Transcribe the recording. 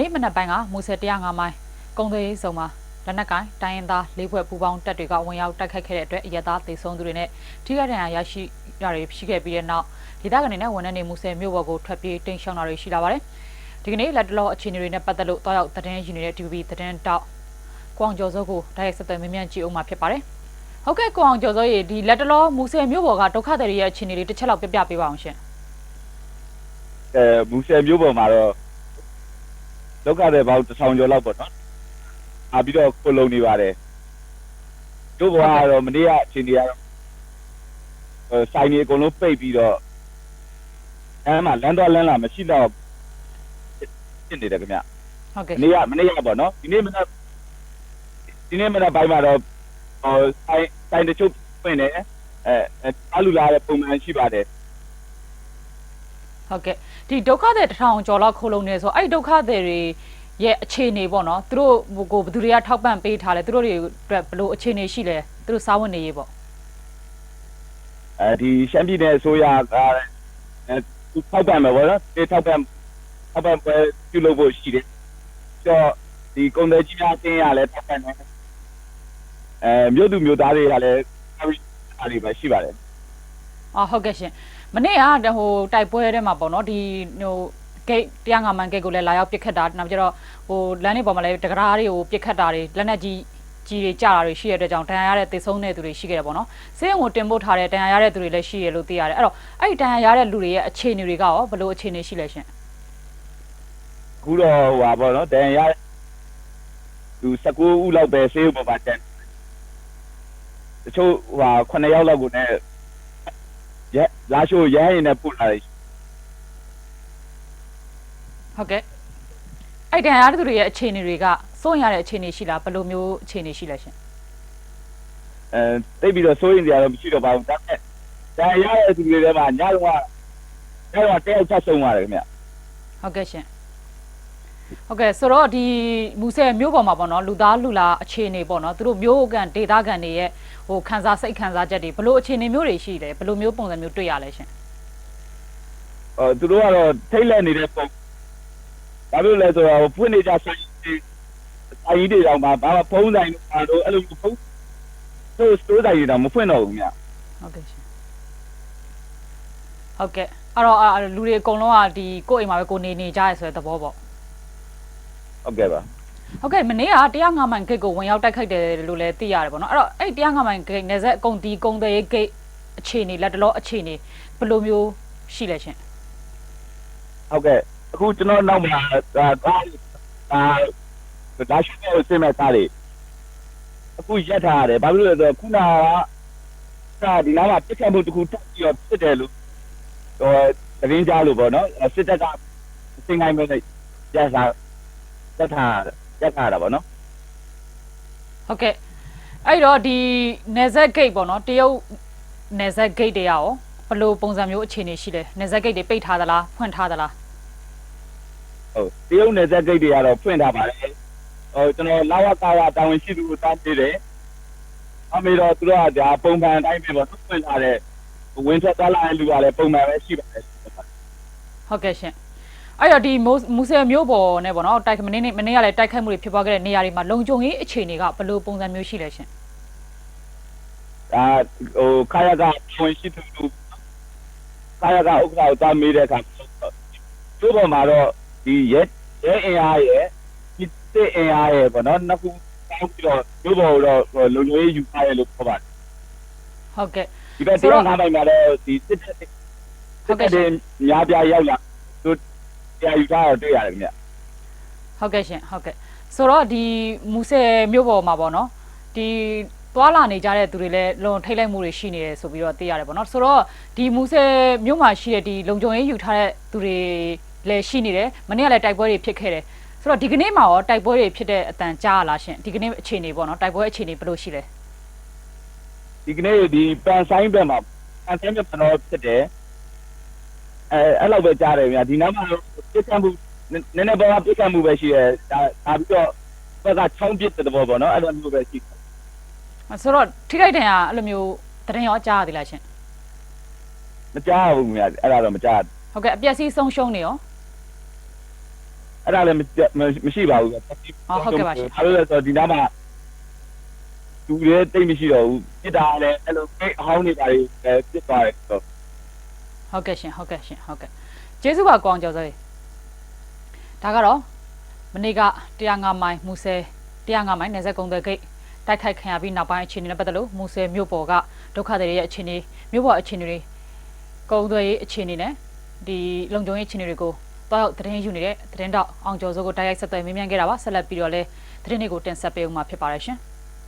နေ့မနက်ပိုင်းကမူဆယ်105မိုင်ကုံသွေးစုံမှာလက်နက်ကိုင်တိုင်းရင်သားလေးဖွဲ့ပူပေါင်းတပ်တွေကဝင်ရောက်တိုက်ခိုက်ခဲ့တဲ့အတွက်အရက်သားတေဆုံးသူတွေနဲ့ထိခိုက်ဒဏ်ရာရရှိရတွေရှိခဲ့ပြီးတဲ့နောက်ဒေသခံတွေနဲ့ဝန်ထမ်းတွေမူဆယ်မြို့ဘော်ကိုထွက်ပြေးတိမ်းရှောင်တာတွေရှိလာပါတယ်ဒီကနေ့လက်တလောအခြေအနေတွေနဲ့ပတ်သက်လို့တောက်ရောက်သတင်းယူနေတဲ့ TVB သတင်းတောက်ကွန်ကျော်စိုးကိုတိုက်ရိုက်ဆက်သွယ်မြင်မြန်ကြည့်အောင်မှာဖြစ်ပါတယ်ဟုတ်ကဲ့ကွန်ကျော်စိုးရေဒီလက်တလောမူဆယ်မြို့ဘော်ကဒုက္ခသည်တွေရဲ့အခြေအနေတွေတစ်ချက်လောက်ပြပြပေးပါအောင်ရှင်အဲမူဆယ်မျိုးပေါ်မှာတော့ ဒုက္ခတွေပေါင်းတစ်ဆောင်ကျော်လောက်ပေါ့နော်။အာပြီးတော့ကိုလုံနေပါတယ်။တို့ဘွားကတော့မနေ့ကအချိန်ကြီးကတော့အဲဆိုင်ကြီးအကုန်လုံးပိတ်ပြီးတော့အဲမှာလမ်းတော့လမ်းလာမရှိတော့ဖြစ်နေတယ်ခင်ဗျဟုတ်ကဲ့။မနေ့ကမနေ့ကပေါ့နော်။ဒီနေ့မနက်ဒီနေ့မနက်ပိုင်းမှာတော့ဟိုဆိုင်ဆိုင်တချို့ပြင်နေအဲအဲအလူလာတဲ့ပုံမှန်ရှိပါတယ် ဟုတ်ကဲ့ဒီဒုက္ခသည်တစ်ထောင်ကျော်လောက်ခိုးလုံနေဆိုအဲ့ဒီဒုက္ခသည်တွေရဲ့အခြေအနေပေါ့နော်သူတို့ဟိုကိုဘယ်သူတွေကထောက်ပံ့ပေးထားလဲသူတို့တွေအတွက်ဘယ်လိုအခြေအနေရှိလဲသူတို့စားဝတ်နေရေးပေါ့အဲဒီရှမ်းပြည်နယ်အစိုးရကအဲသူထောက်ပံ့မယ်ပေါ့နော်ဒီထောက်ပံ့ထောက်ပံ့ပွဲပြုလုပ်ဖို့ရှိတယ်ပြီးတော့ဒီကုန်တယ်ကြီးများအတင်းရလဲထောက်ပံ့တယ်အဲမြို့သူမြို့သားတွေကလည်းအားတွေပဲရှိပါတယ် အာဟုတ်ကဲ့ရှင်မနေ့ကဟိုတိုက်ပွဲထဲမှာပေါ့နော်ဒီဟိုဂိတ်တရားငါမန်ဂိတ်ကိုလည်းလာရောက်ပစ်ခတ်တာနောက်ပြီးတော့ဟိုလမ်းတွေပေါ်မှာလည်းတကရာတွေကိုပစ်ခတ်တာတွေလက်နက်ကြီးကြီးတွေကြတာတွေရှိရတဲ့ကြောင့်တန်ရာရတဲ့တေဆုံးတဲ့သူတွေရှိခဲ့တယ်ပေါ့နော်ဆေးရုံကိုတင်ပို့ထားတဲ့တန်ရာရတဲ့သူတွေလည်းရှိရလို့သိရတယ်အဲ့တော့အဲ့ဒီတန်ရာရတဲ့လူတွေရဲ့အခြေအနေတွေကရောဘယ်လိုအခြေအနေရှိလဲရှင်အခုတော့ဟိုပါပေါ့နော်တန်ရသူ19ဦးလောက်ပဲဆေးဥပမာတန်တချို့ဟိုဟာ9ယောက်လောက်ကိုねရ လာရှိုးရဟရင်နဲ့ပို့လာတယ်ဟုတ်ကဲ့အဲ့တန်ရာတဲ့သူတွေရဲ့အခြေအနေတွေကစိုးရိမ်ရတဲ့အခြေအနေရှိလားဘယ်လိုမျိုးအခြေအနေရှိလဲရှင်အဲတိတ်ပြီးတော့စိုးရင်ကြတော့မရှိတော့ပါဘူးဒါပေမဲ့ဒါရတဲ့သူတွေထဲမှာညတော့ညတော့တယောက်ချက်ဆုံးသွားတယ်ခင်ဗျဟုတ်ကဲ့ရှင် ဟုတ်ကဲ့ဆိုတော့ဒီမူဆယ်မြို့ပေါ်မှာပေါ့နော်လူသားလူလာအခြေအနေပေါ့နော်သူတို့မြို့ကန်ဒေသခံတွေရဲ့ဟိုခန်းစားစိတ်ခန်းစားချက်တွေဘယ်လိုအခြေအနေမျိုးတွေရှိလဲဘယ်လိုမျိုးပုံစံမျိုးတွေ့ရလဲရှင်အော်သူတို့ကတော့ထိတ်လက်နေတဲ့ပုံဘာလို့လဲဆိုတော့ဖွင့်နေကြဆိုင်ကြီးဆိုင်ကြီးတွေတော့မှဘာမှဖုံးဆိုင်တို့အဲ့လိုဖုံးသူစတိုးဆိုင်တွေတော့မဖွင့်တော့ဘူးမြဟုတ်ကဲ့ရှင်ဟုတ်ကဲ့အဲ့တော့အာလူတွေအကုန်လုံးကဒီကိုယ့်အိမ်မှာပဲကိုနေနေကြရဲဆိုတဲ့သဘောပေါ့ ဟုတ်ကဲ့ပါဟုတ်ကဲ့မနေ့ကတရားငါမိုင်ဂိတ်ကိုဝင်ရောက်တိုက်ခိုက်တယ်လို့လည်းသိရတယ်ပေါ့နော်အဲ့တော့အဲ့တရားငါမိုင်ဂိတ်နေဆက်အကုန်ဒီကုံတဲ့ဂိတ်အခြေအနေလက်တလောအခြေအနေဘယ်လိုမျိုးရှိလဲရှင်ဟုတ်ကဲ့အခုကျွန်တော်နောက်မှာဒါဒါဒါဒါရှိနေစင်မဲ့သားတွေအခုရက်ထားရတယ်ဘာလို့လဲဆိုတော့ခုနကစာဒီနားမှာပြစ်ခတ်မှုတစ်ခုတက်ပြီးတော့ဖြစ်တယ်လို့ဟိုသတင်းကြားလို့ပေါ့နော်စစ်တပ်ကစင်တိုင်းပဲရက်စား ရက်ထားရက်ထားတာပေါ့နော်ဟုတ်ကဲ့အဲ့တော့ဒီနေဆက်ဂိတ်ပေါ့နော်တရုတ်နေဆက်ဂိတ်တွေရောဘယ်လိုပုံစံမျိုးအခြေအနေရှိလဲနေဆက်ဂိတ်တွေပိတ်ထားသလားဖွင့်ထားသလားဟုတ်တရုတ်နယ်စပ်ဂိတ်တွေကတော့ဖွင့်ထားပါတယ်ဟိုကျွန်တော်လာဝကာရတာဝန်ရှိသူကိုတားပေးတယ်အမေတော့သူတို့ကဒါပုံမှန်အတိုင်းပဲပေါ့ဖွင့်ထားတဲ့ဝင်ထွက်သွားလာတဲ့လူကလည်းပုံမှန်ပဲရှိပါတယ်ဟုတ်ကဲ့ရှင် အဲ့တော့ဒီမူဆယ်မျိုးပေါ်နဲ့ပေါ့နော်တိုက်မနေ့နေ့မနေ့ကလည်းတိုက်ခိုက်မှုတွေဖြစ်ပွားခဲ့တဲ့နေရာတွေမှာလုံခြုံရေးအခြေအနေကဘယ်လိုပုံစံမျိုးရှိလဲရှင်ဒါဟိုခါရကဝင်ရှိသူသူခါရကဥက္ကဋ္ဌကိုတားမေးတဲ့အခါသူ့ပေါ်မှာတော့ဒီရဲရဲအင်အားရဲ့ဒီစစ်အင်အားရဲ့ပေါ့နော်နှစ်ခုပေါင်းပြီးတော့သူ့ပေါ်တော့လုံခြုံရေးယူထားရလို့ပြောပါတယ်ဟုတ်ကဲ့ဒီဘက်တရားနာပိုင်မှာတော့ဒီစစ်တပ်ဟုတ်ကဲ့စစ်တပ်များပြားရောက်လာသူတ ရားယူထားတာတွေ့ရတယ်ခင်ဗျဟုတ်ကဲ့ရှင်ဟုတ်ကဲ့ဆိုတော့ဒီမူဆယ်မျိုးပေါ်မှာပေါ့နော်ဒီသွာလာနေကြတဲ့သူတွေလည်းလုံထိတ်လိုက်မှုတွေရှိနေတယ်ဆိုပြီးတော့သိရတယ်ပေါ့နော်ဆိုတော့ဒီမူဆယ်မျိုးမှာရှိတဲ့ဒီလုံခြုံရေးယူထားတဲ့သူတွေလည်းရှိနေတယ်မနေ့ကလည်းတိုက်ပွဲတွေဖြစ်ခဲ့တယ်ဆိုတော့ဒီကနေ့မှာရောတိုက်ပွဲတွေဖြစ်တဲ့အတန်ကြားရလားရှင်ဒီကနေ့အခြေအနေပေါ့နော်တိုက်ပွဲအခြေအနေဘယ်လိုရှိလဲဒီကနေ့ဒီပန်ဆိုင်ဘက်မှာပန်ဆိုင်ဘက်မှာတော့ဖြစ်တယ်အဲအဲ့လောက်ပဲကြားတယ်ဗျာဒီနောက်မှာ ပြစ်ခတ်မှုနည်းနည်းပေါ်ပြစ်ခတ်မှုပဲရှိတယ်ဒါဒါပြီးတော့ဘက်ကချောင်းပြစ်တဲ့ဘောပေါ့နော်အဲ့လိုမျိုးပဲရှိတယ်ဆိုတော့ထိခိုက်တယ်ကအဲ့လိုမျိုးတရင်ရောကြားရသေးလားရှင်မကြားဘူးမြတ်အဲ့ဒါတော့မကြားဟုတ်ကဲ့အပျက်စီးဆုံးရှုံးနေရောအဲ့ဒါလည်းမရှိပါဘူးဒါလို့လဲဆိုတော့ဒီနားမှာသူလည်းတိတ်မရှိတော့ဘူးပြစ်တာလည်းအဲ့လိုကိတ်အဟောင်းနေပါလေပြစ်သွားတယ်ဆိုတော့ဟုတ်ကဲ့ရှင်ဟုတ်ကဲ့ရှင်ဟုတ်ကဲ့ကျေးဇူးပါကောင်းကျော်စောကြီး ဒါကတော့မနေ့က105မိုင်မူဆယ်105မိုင်နေဆက်ကုန်းတဲ့ဂိတ်တိုက်ခိုက်ခံရပြီးနောက်ပိုင်းအခြေအနေနဲ့ပတ်သက်လို့မူဆယ်မြို့ပေါ်ကဒုက္ခတွေရဲ့အခြေအနေမြို့ပေါ်အခြေအနေတွေကုန်းသွေးအခြေအနေနဲ့ဒီလုံခြုံရေးအခြေအနေတွေကိုတောက်သတင်းယူနေတဲ့သတင်းတော့အောင်ကျော်စိုးကိုတိုက်ရိုက်ဆက်သွယ်မေးမြန်းခဲ့တာပါဆက်လက်ပြီးတော့လည်းသတင်းတွေကိုတင်ဆက်ပေးဦးမှာဖြစ်ပါတယ်ရှင်